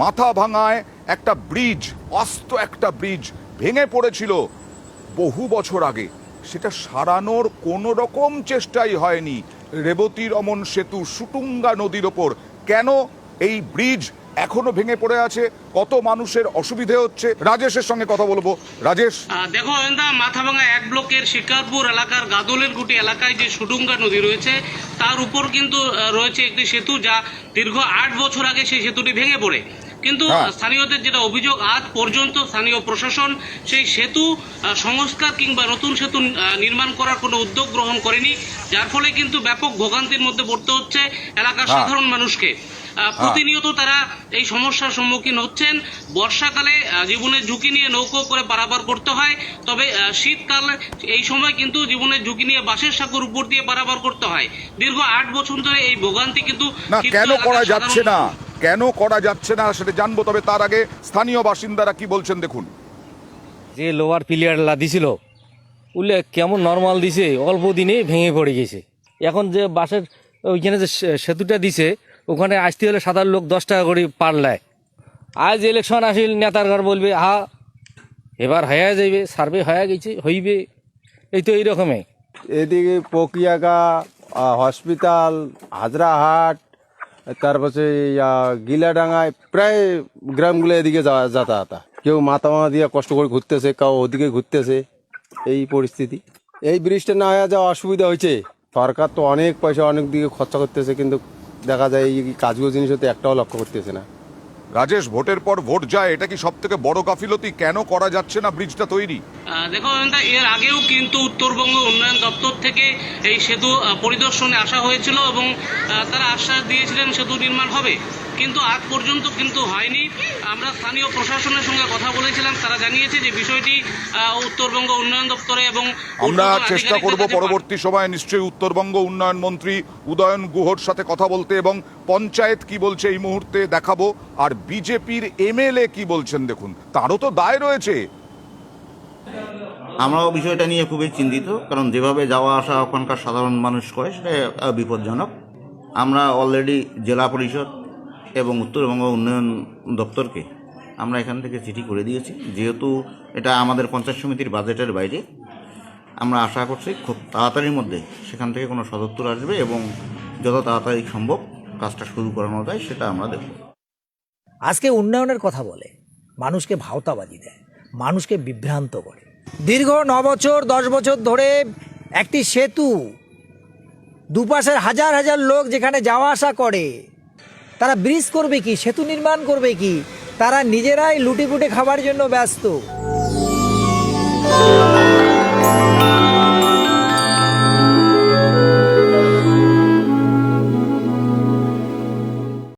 মাথা ভাঙায় একটা ব্রিজ, অস্ত একটা ব্রিজ ভেঙে পড়েছিল বহু বছর আগে। সেটা সারানোর কোনো রকম চেষ্টাই হয়নি রেবতী রমন সেতু সুটুঙ্গা নদীর ওপর। কেন? এই ব্রিজ এখনও ভেঙে পড়ে আছে, কত মানুষের অসুবিধে হচ্ছে। রাজেশের সঙ্গে কথা বলব। রাজেশ? দেখো অয়ন্দা মাথাভাঙা এক ব্লকের শিকারপুর এলাকার গাদলের গুটি এলাকায় যে সুডুঙ্গা নদী রয়েছে, তার উপর কিন্তু রয়েছে একটি সেতু যা দীর্ঘ আট বছর আগে সেই সেতুটি ভেঙে পড়ে। কিন্তু হ্যাঁ। স্থানীয়দের যেটা অভিযোগ আজ পর্যন্ত স্থানীয় প্রশাসন সেই সেতু সংস্কার কিংবা নতুন সেতু নির্মাণ করার কোনো উদ্যোগ গ্রহণ করেনি। যার ফলে কিন্তু ব্যাপক ভোগান্তির মধ্যে পড়তে হচ্ছে এলাকার হ্যাঁ। সাধারণ মানুষকে। আহ, প্রতিনিয়ত তারা এই সমস্যার সম্মুখীন হচ্ছেন। বর্ষাকালে জীবনের ঝুঁকি নিয়ে নৌকো করে পারাপার করতে হয়। তবে শীতকাল এই সময় কিন্তু জীবনের ঝুঁকি নিয়ে বাঁশের সাঁকোর উপর দিয়ে পারাপার করতে হয়। দীর্ঘ আট বছর ধরে এই ভোগান্তি কিন্তু কেন করা যাচ্ছে না? কেন করা যাচ্ছে না সেটা জানব তবে তার আগে স্থানীয় বাসিন্দারা কি বলছেন দেখুন। যে লোয়ার প্লেয়ারলা দিছিল উল্লে কেমন নর্মাল দিছে অল্প দিনে ভেঙে পড়ে গেছে। এখন যে বাসের ওইখানে যে সে- সেতুটা দিছে ওখানে আসতে হলে সাধারণ লোক দশ টাকা করে পার নেয় আজ ইলেকশন আসিল নেতার ঘর বলবে হা এবার হয়ে যাইবে সার্ভে হয়ে গেছে হইবে। এই তো এইরকমই। এদিকে পকিয়াগা হসপিটাল হাজরাহাট তারপরে গিলাডাঙ্গায় প্রায় গ্রামগুলো এদিকে যাওয়া যাতায়াত। কেউ মাথা মাথা দিয়ে কষ্ট করে ঘুরতেছে, কেউ ওদিকে ঘুরতেছে। এই পরিস্থিতি। এই ব্রিজটা না হয়ে যাওয়া অসুবিধা হয়েছে। সরকার তো অনেক পয়সা, অনেক দিকে খরচা করতেছে, কিন্তু দেখা যায় এই কাজগুলো জিনিস হতে একটাও লক্ষ্য করতেছে না। রাজেশ, ভোটের পর ভোট যায়, এটা কি সব থেকে বড় গাফিলতি? কেন করা যাচ্ছে না ব্রিজটা তৈরি? আহ, দেখো অয়ন্দা, এর আগেও কিন্তু উত্তরবঙ্গ উন্নয়ন দপ্তর থেকে এই সেতু পরিদর্শনে আসা হয়েছিল এবং তারা আশ্বাস দিয়েছিলেন সেতু নির্মাণ হবে। কিন্তু আজ পর্যন্ত কিন্তু হয়নি। আমরা স্থানীয় প্রশাসনের সঙ্গে কথা বলেছিলাম তারা জানিয়েছে যে বিষয়টি উত্তরবঙ্গ উন্নয়ন দপ্তরে এবং আমরা চেষ্টা করব পরবর্তী সময়ে নিশ্চয়ই উত্তরবঙ্গ উন্নয়ন মন্ত্রী উদয়ন গুহর সাথে কথা বলতে এবং পঞ্চায়েত কি বলছে এই মুহূর্তে দেখাবো। আর বিজেপির এমএলএ কি বলছেন দেখুন তারও তো দায় রয়েছে। আমরাও বিষয়টা নিয়ে খুবই চিন্তিত, কারণ যেভাবে যাওয়া আসা ওখানকার সাধারণ মানুষ করে, সেটা বিপজ্জনক। আমরা অলরেডি জেলা পরিষদ এবং উত্তরবঙ্গ উন্নয়ন দপ্তরকে আমরা এখান থেকে চিঠি করে দিয়েছি। যেহেতু এটা আমাদের পঞ্চায়েত সমিতির বাজেটের বাইরে, আমরা আশা করছি খুব তাড়াতাড়ির মধ্যে সেখান থেকে কোনো সদুত্তর আসবে এবং যত তাড়াতাড়ি সম্ভব কাজটা শুরু করানো যায় সেটা আমরা দেখব আজকে উন্নয়নের কথা বলে মানুষকে ভাওতাবাজি দেয়, মানুষকে বিভ্রান্ত করে। দীর্ঘ ন বছর, দশ বছর ধরে একটি সেতু দুপাশের হাজার হাজার লোক যেখানে যাওয়া আসা করে, তারা ব্রিজ করবে কি, সেতু নির্মাণ করবে কি, তারা নিজেরাই লুটিপুটে খাবার জন্য ব্যস্ত।